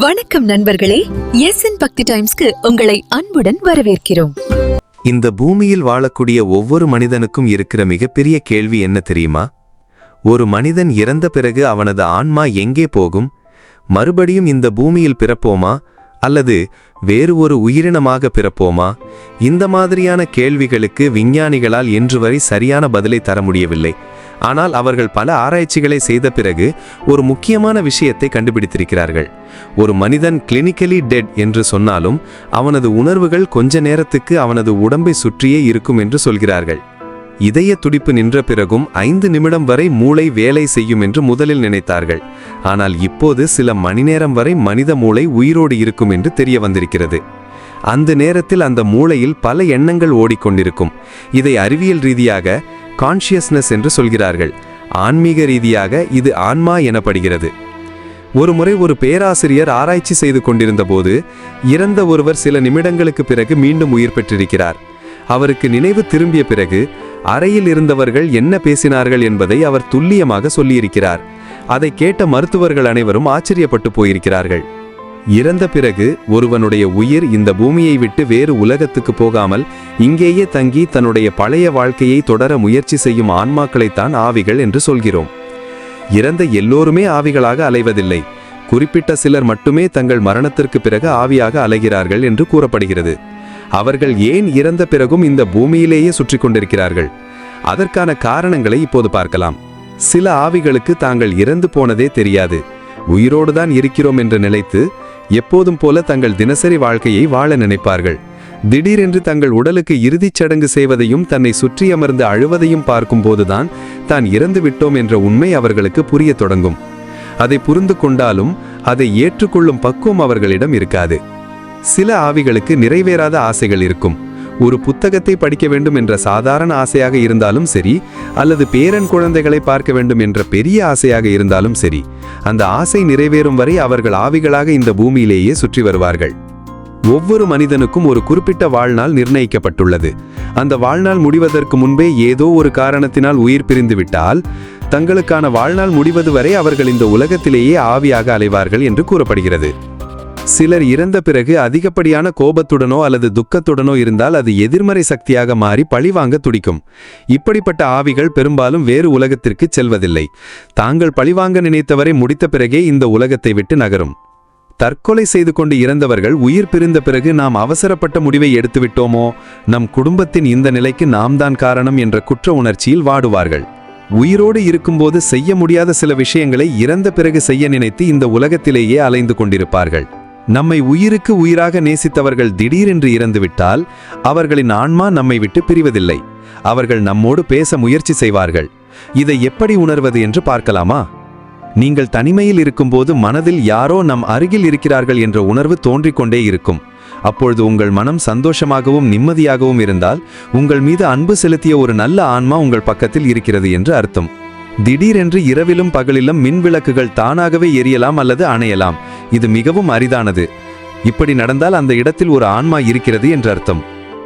வணக்கம் நண்பர்களே. S N பக்தி டைம்ஸ்க்கு உங்களை அன்புடன் வரவேற்கிறோம். இந்த பூமியில் வாழக்கூடிய ஒவ்வொரு மனிதனுக்கும் இருக்கிற மிகப்பெரிய கேள்வி என்ன தெரியுமா? ஒரு மனிதன் இறந்த பிறகு அவனது ஆன்மா எங்கே போகும்? மறுபடியும் இந்த பூமியில் பிறப்போமா? அல்லது வேறு ஒரு உயிரினமாக பிறப்போமா? இந்த மாதிரியான கேள்விகளுக்கு விஞ்ஞானிகளால் இன்று வரை சரியான பதிலை தர முடியவில்லை. ஆனால் அவர்கள் பல ஆராய்ச்சிகளை செய்த பிறகு ஒரு முக்கியமான விஷயத்தை கண்டுபிடித்திருக்கிறார்கள். ஒரு மனிதன் கிளினிக்கலி டெட் என்று சொன்னாலும் அவனது உணர்வுகள் கொஞ்ச நேரத்துக்கு அவனது உடம்பை சுற்றியே இருக்கும் என்று சொல்கிறார்கள். இதய துடிப்பு நின்ற பிறகும் ஐந்து நிமிடம் வரை மூளை வேலை செய்யும் என்று முதலில் நினைத்தார்கள். ஆனால் இப்போது சில மணி நேரம் வரை மனித மூளை உயிரோடு இருக்கும் என்று தெரிய வந்திருக்கிறது. அந்த நேரத்தில் அந்த மூளையில் பல எண்ணங்கள் ஓடிக்கொண்டிருக்கும். இதை அறிவியல் ரீதியாக கான்ஷியஸ்னஸ் என்று சொல்கிறார்கள். ஆன்மீக ரீதியாக இது ஆன்மா எனப்படுகிறது. ஒருமுறை ஒரு பேராசிரியர் ஆராய்ச்சி செய்து கொண்டிருந்த போது இறந்த ஒருவர் சில நிமிடங்களுக்கு பிறகு மீண்டும் உயிர் பெற்றிருக்கிறார். அவருக்கு நினைவு திரும்பிய பிறகு அறையில் இருந்தவர்கள் என்ன பேசினார்கள் என்பதை அவர் துல்லியமாக சொல்லியிருக்கிறார். அதை கேட்ட மருத்துவர்கள் அனைவரும் ஆச்சரியப்பட்டு போயிருக்கிறார்கள். இறந்த பிறகு ஒருவனுடைய உயிர் இந்த பூமியை விட்டு வேறு உலகத்துக்கு போகாமல் இங்கேயே தங்கி தன்னுடைய பழைய வாழ்க்கையை தொடர முயற்சி செய்யும் ஆன்மாக்களைத்தான் ஆவிகள் என்று சொல்கிறோம். இறந்த எல்லோருமே ஆவிகளாக அலைவதில்லை. குறிப்பிட்ட சிலர் மட்டுமே தங்கள் மரணத்திற்கு பிறகு ஆவியாக அலைகிறார்கள் என்று கூறப்படுகிறது. அவர்கள் ஏன் இறந்த பிறகும் இந்த பூமியிலேயே சுற்றி கொண்டிருக்கிறார்கள்? அதற்கான காரணங்களை இப்போது பார்க்கலாம். சில ஆவிகளுக்கு தாங்கள் இறந்து போனதே தெரியாது. உயிரோடு தான் இருக்கிறோம் என்று நினைத்து எப்போதும் போல தங்கள் தினசரி வாழ்க்கையை வாழ நினைப்பார்கள். திடீரென்று தங்கள் உடலுக்கு இறுதிச் சடங்கு செய்வதையும் தன்னை சுற்றி அமர்ந்து அழுவதையும் பார்க்கும்போதுதான் தான் இறந்து விட்டோம் என்ற உண்மை அவர்களுக்கு புரிய தொடங்கும். அதை புரிந்து கொண்டாலும் அதை ஏற்றுக்கொள்ளும் பக்குவம் அவர்களிடம் இருக்காது. சில ஆவிகளுக்கு நிறைவேறாத ஆசைகள் இருக்கும். ஒரு புத்தகத்தை படிக்க வேண்டும் என்ற சாதாரண ஆசையாக இருந்தாலும் சரி அல்லது பேரன் குழந்தைகளை பார்க்க வேண்டும் என்ற பெரிய ஆசையாக இருந்தாலும் சரி அந்த ஆசை நிறைவேறும் வரை அவர்கள் ஆவிகளாக இந்த பூமியிலேயே சுற்றி வருவார்கள். ஒவ்வொரு மனிதனுக்கும் ஒரு குறிப்பிட்ட வாழ்நாள் நிர்ணயிக்கப்பட்டுள்ளது. அந்த வாழ்நாள் முடிவதற்கு முன்பே ஏதோ ஒரு காரணத்தினால் உயிர் பிரிந்துவிட்டால் தங்களுக்கான வாழ்நாள் முடிவது வரை அவர்கள் இந்த உலகத்திலேயே ஆவியாக அலைவார்கள் என்று கூறப்படுகிறது. சிலர் இறந்த பிறகு அதிகப்படியான கோபத்துடனோ அல்லது துக்கத்துடனோ இருந்தால் அது எதிர்மறை சக்தியாக மாறி பழிவாங்க துடிக்கும். இப்படிப்பட்ட ஆவிகள் பெரும்பாலும் வேறு உலகத்திற்கு செல்வதில்லை. தாங்கள் பழிவாங்க நினைத்தவரை முடித்த பிறகே இந்த உலகத்தை விட்டு நகரும். தற்கொலை செய்து கொண்டு இறந்தவர்கள் உயிர் பிரிந்த பிறகு நாம் அவசரப்பட்ட முடிவை எடுத்துவிட்டோமோ? நம் குடும்பத்தின் இந்த நிலைக்கு நாம் தான் காரணம் என்ற குற்ற உணர்ச்சியில் வாடுவார்கள். உயிரோடு இருக்கும்போது செய்ய முடியாத சில விஷயங்களை இறந்த பிறகு செய்ய நினைத்து இந்த உலகத்திலேயே அலைந்து கொண்டிருப்பார்கள். நம்மை உயிருக்கு உயிராக நேசித்தவர்கள் திடீரென்று இறந்துவிட்டால் அவர்களின் ஆன்மா நம்மை விட்டு பிரிவதில்லை. அவர்கள் நம்மோடு பேச முயற்சி செய்வார்கள். இதை எப்படி உணர்வது என்று பார்க்கலாமா? நீங்கள் தனிமையில் இருக்கும்போது மனதில் யாரோ நம் அருகில் இருக்கிறார்கள் என்ற உணர்வு தோன்றிக்கொண்டே இருக்கும். அப்பொழுது உங்கள் மனம் சந்தோஷமாகவும் நிம்மதியாகவும் இருந்தால் உங்கள் மீது அன்பு செலுத்திய ஒரு நல்ல ஆன்மா உங்கள் பக்கத்தில் இருக்கிறது என்று அர்த்தம். திடீரென்று இரவிலும் பகலிலும் மின் விளக்குகள் தானாகவே எரியலாம் அல்லது அணையலாம். இது மிகவும் அரிதானது. இப்படி நடந்தால் அந்த இடத்தில் ஒரு ஆன்மா இருக்கிறது என்று அர்த்தம்.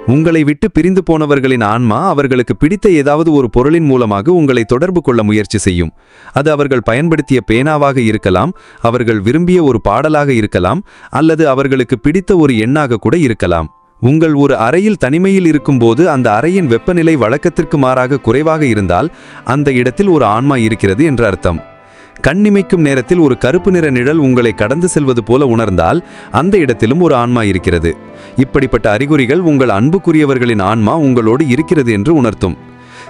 உங்களை விட்டு பிரிந்து போனவர்களின் ஆன்மா அவர்களுக்கு பிடித்த ஏதாவது ஒரு பொருளின் மூலமாக உங்களை தொடர்பு கொள்ள முயற்சி செய்யும். அது அவர்கள் பயன்படுத்திய பேனாவாக இருக்கலாம் அவர்கள் விரும்பிய ஒரு பாடலாக இருக்கலாம் அல்லது அவர்களுக்கு பிடித்த ஒரு எண்ணாக கூட இருக்கலாம். உங்கள் ஒரு அறையில் தனிமையில் இருக்கும்போது அந்த அறையின் வெப்பநிலை வழக்கத்திற்கு மாறாக குறைவாக இருந்தால் அந்த இடத்தில் ஒரு ஆன்மா இருக்கிறது என்று அர்த்தம். கண்ணிமைக்கும் நேரத்தில் ஒரு கருப்பு நிற நிழல் உங்களை கடந்து செல்வது போல உணர்ந்தால் அந்த இடத்திலும் ஒரு ஆன்மா இருக்கிறது. இப்படிப்பட்ட அறிகுறிகள் உங்கள் அன்புக்குரியவர்களின் ஆன்மா உங்களோடு இருக்கிறது என்று உணர்த்தும்.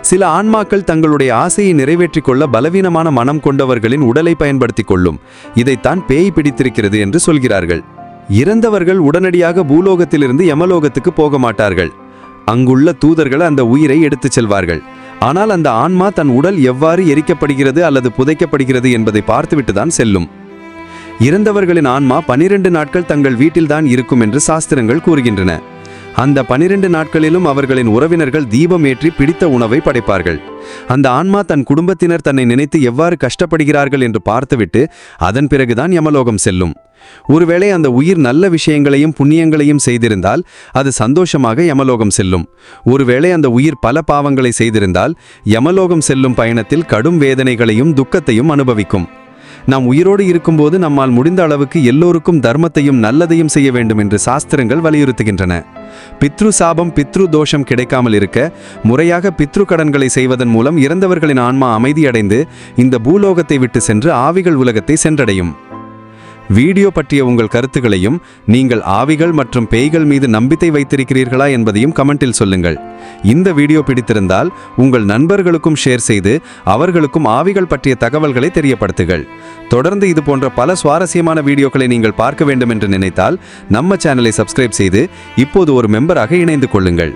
சில ஆன்மாக்கள் தங்களுடைய ஆசையை நிறைவேற்றிக் கொள்ள பலவீனமான மனம் கொண்டவர்களின் உடலை பயன்படுத்திக் கொள்ளும். இதைத்தான் பேய் பிடித்திருக்கிறது என்று சொல்கிறார்கள். இறந்தவர்கள் உடனடியாக பூலோகத்திலிருந்து யமலோகத்துக்கு போக மாட்டார்கள். அங்குள்ள தூதர்கள் அந்த உயிரை எடுத்துச் செல்வார்கள். ஆனால் அந்த ஆன்மா தன் உடல் எவ்வாறு எரிக்கப்படுகிறது அல்லது புதைக்கப்படுகிறது என்பதை பார்த்துவிட்டுதான் செல்லும். இறந்தவர்களின் ஆன்மா பனிரெண்டு நாட்கள் தங்கள் வீட்டில்தான் இருக்கும் என்று சாஸ்திரங்கள் கூறுகின்றன. அந்த பனிரெண்டு நாட்களிலும் அவர்களின் உறவினர்கள் தீபம் ஏற்றி பிடித்த உணவை படைப்பார்கள். அந்த ஆன்மா தன் குடும்பத்தினர் தன்னை நினைத்து எவ்வாறு கஷ்டப்படுகிறார்கள் என்று பார்த்துவிட்டு அதன் பிறகுதான் யமலோகம் செல்லும். ஒருவேளை அந்த உயிர் நல்ல விஷயங்களையும் புண்ணியங்களையும் செய்திருந்தால் அது சந்தோஷமாக யமலோகம் செல்லும். ஒருவேளை அந்த உயிர் பல பாவங்களை செய்திருந்தால் யமலோகம் செல்லும் பயணத்தில் கடும் வேதனைகளையும் துக்கத்தையும் அனுபவிக்கும். நாம் உயிரோடு இருக்கும்போது நம்மால் முடிந்த அளவுக்கு எல்லோருக்கும் தர்மத்தையும் நல்லதையும் செய்ய வேண்டும் என்று சாஸ்திரங்கள் வலியுறுத்துகின்றன. பித்ரு சாபம் பித்ரு தோஷம் கிடைக்காமல் இருக்க முறையாக பித்ரு கடன்களை செய்வதன் மூலம் இறந்தவர்களின் ஆன்மா அமைதியடைந்து இந்த பூலோகத்தை விட்டு சென்று ஆவிகள் உலகத்தை சென்றடையும். வீடியோ பற்றிய உங்கள் கருத்துகளையும் நீங்கள் ஆவிகள் மற்றும் பேய்கள் மீது நம்பிக்கை வைத்திருக்கிறீர்களா என்பதையும் கமெண்டில் சொல்லுங்கள். இந்த வீடியோ பிடித்திருந்தால் உங்கள் நண்பர்களுக்கும் ஷேர் செய்து அவர்களுக்கும் ஆவிகள் பற்றிய தகவல்களை தெரியப்படுத்துங்கள். தொடர்ந்து இது போன்ற பல சுவாரஸ்யமான வீடியோக்களை நீங்கள் பார்க்க வேண்டும் என்று நினைத்தால் நம்ம சேனலை சப்ஸ்கிரைப் செய்து இப்போது ஒரு மெம்பராக இணைந்து கொள்ளுங்கள்.